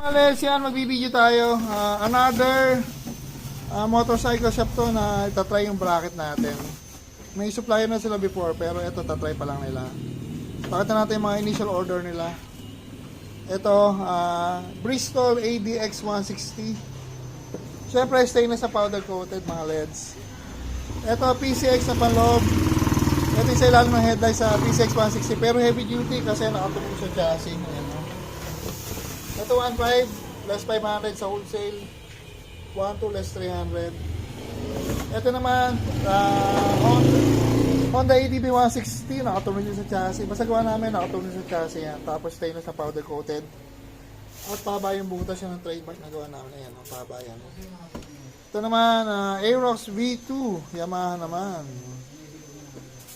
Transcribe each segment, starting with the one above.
Mga Les, yan, magbibideo tayo. Ah, another ah, motorcycle shop to na itatry yung bracket natin. May supplier na sila before, pero ito tatry pa lang nila. Pakita natin yung mga initial order nila. Ito, ah, Bristol ADX 160. Siyempre, stainless sa powder coated mga LEDs. Ito, PCX na panloob. Ito yung sa ilalim ng headlight sa PCX 160, pero heavy duty kasi nakatulong sa chassis. Ito 1.5 less 500 sa wholesale. 1.2 less 300. Ito naman ah, Honda, ADB 160 nakatulong din sa chassis. Basta gawa namin nakatulong sa chassis yan. Tapos stainless na powder coated. At paba yung butas yan ng trademark na gawa namin. Ayan, ang paba yan. Ito naman ah, Aerox V2 Yamaha naman.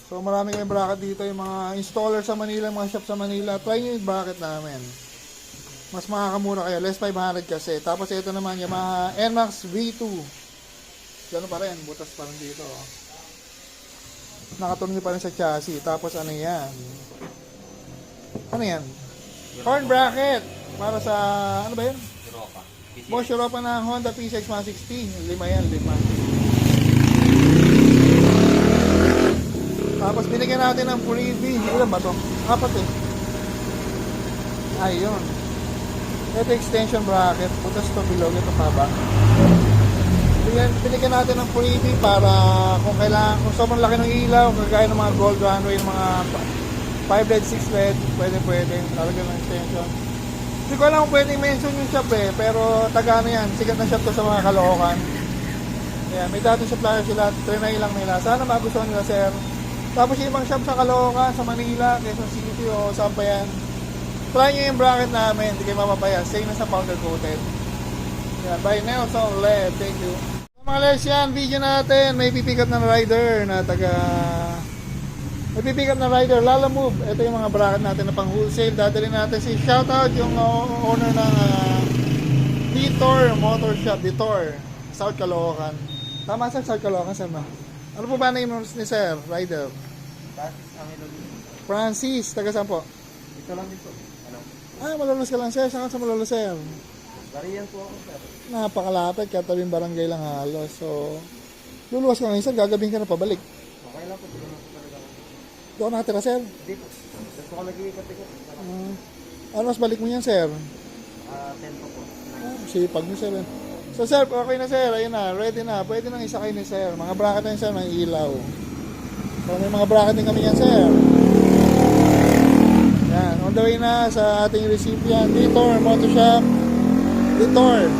So marami kayong bracket dito yung mga installer sa Manila, mga shop sa Manila. Try nyo yung bracket namin mas makakamura kayo. Less 500 kasi. Tapos ito naman, Yamaha NMAX V2. Gano'n pa rin. Butas pa rin dito. oh. Nakatuloy pa rin sa chassis. Tapos ano yan? Ano yan? Horn bracket. Para sa, ano ba yun? Europa. Bosch Europa na Honda PCX 160. Lima yan, lima. Tapos binigyan natin ng freebie. Ilan ba to? Apat eh. Ayun. Ito extension bracket. Butas to bilog. Ito haba. Binigyan, binigyan natin ng freebie para kung kailangan, kung sobrang laki ng ilaw, kagaya ng mga gold runway, ng mga 5 LED, 6 LED, pwede pwede. Talaga ng extension. Hindi ko alam kung pwede mention yung shop eh, pero taga ano yan, sikat na shop to sa mga Caloocan. Ayan, may dating supplier sila, trinay lang nila. Sana magustuhan nila sir. Tapos yung ibang shop sa Caloocan, sa Manila, Quezon City o saan pa. Try nyo yung bracket namin, hindi kayo mapapaya. Stay na sa powder coated. Yan, by Nelson LED, thank you. So, mga yan, video natin. May pipick up ng rider na taga... May pipick up na rider, Lala Move. Ito yung mga bracket natin na pang wholesale. Dadali natin si shoutout yung uh, owner ng uh, Ditor Motor Shop, Ditor, South Caloocan. Tama sir, South Caloocan sir ma. Ano po ba name ni sir, rider? Dito. Francis, taga saan po? Ito lang dito. Ah, malolos ka lang sir. Saan ka sa malolos sir? Bariyan po ako sir. Napakalapit, katabing barangay lang halos. So, luluwas ka ngayon sir, gagabing ka na pabalik. Okay lang po. Tulungan ko talaga ako. Doon nakatira sir. Dito. Dito ko nag-iikot-ikot. Ah, ano mas balik mo yan sir? Ah, tempo po. Ah, sipag mo sir. eh. So sir, okay na sir, ayun na, ready na. Pwede nang isa kayo ni sir. Mga bracket na yun sir, may ilaw. So may mga bracket din kami yan sir. On the way na sa ating recipient, Ditor Motor Shop. Ditor.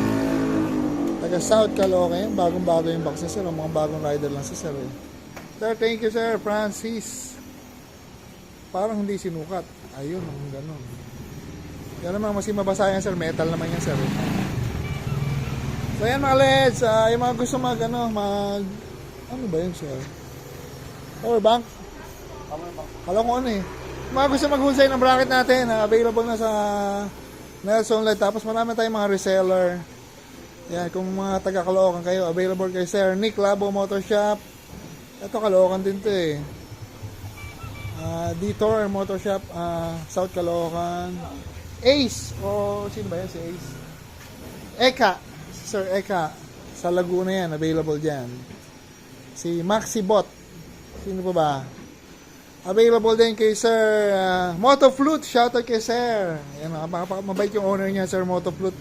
Taga South Caloocan, bagong-bago yung box ni sir. Mga bagong rider lang si sir. Eh. Sir, thank you sir, Francis. Parang hindi sinukat. Ayun, ang ganun. Yan naman, mas mabasa yan sir. Metal naman yan sir. So yan mga leds, ah, yung mga gusto mag, ano, mag, ano ba yun sir? Power bank? Tama ba? Alam ko ano eh. Mga gusto mag-husay ng bracket natin, ah, available na sa Nelson Light. Tapos marami tayong mga reseller. Yan, kung mga taga Caloocan kayo, available kay Sir Nick Labo Motor Shop. Ito Caloocan din to eh. Ah, Detour Motor Shop, ah, South Caloocan. Ace, o sino ba yan si Ace? Eka, si Sir Eka, sa Laguna yan, available dyan. Si Maxi Bot, sino pa ba? Available din kay Sir uh, Motoflute. Shoutout kay Sir. Yan, mabait yung owner niya, Sir Motoflute.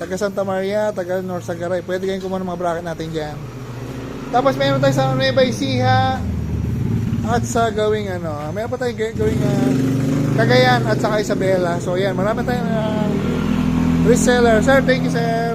Taga Santa Maria, taga North Sagaray. Pwede kayong kumuha ng mga bracket natin dyan. Tapos meron tayo sa Nueva Ecija at sa gawing ano, meron pa tayong ga- gawing uh, Cagayan at saka Isabela. So yan, marami tayong uh, reseller. Sir, thank you sir.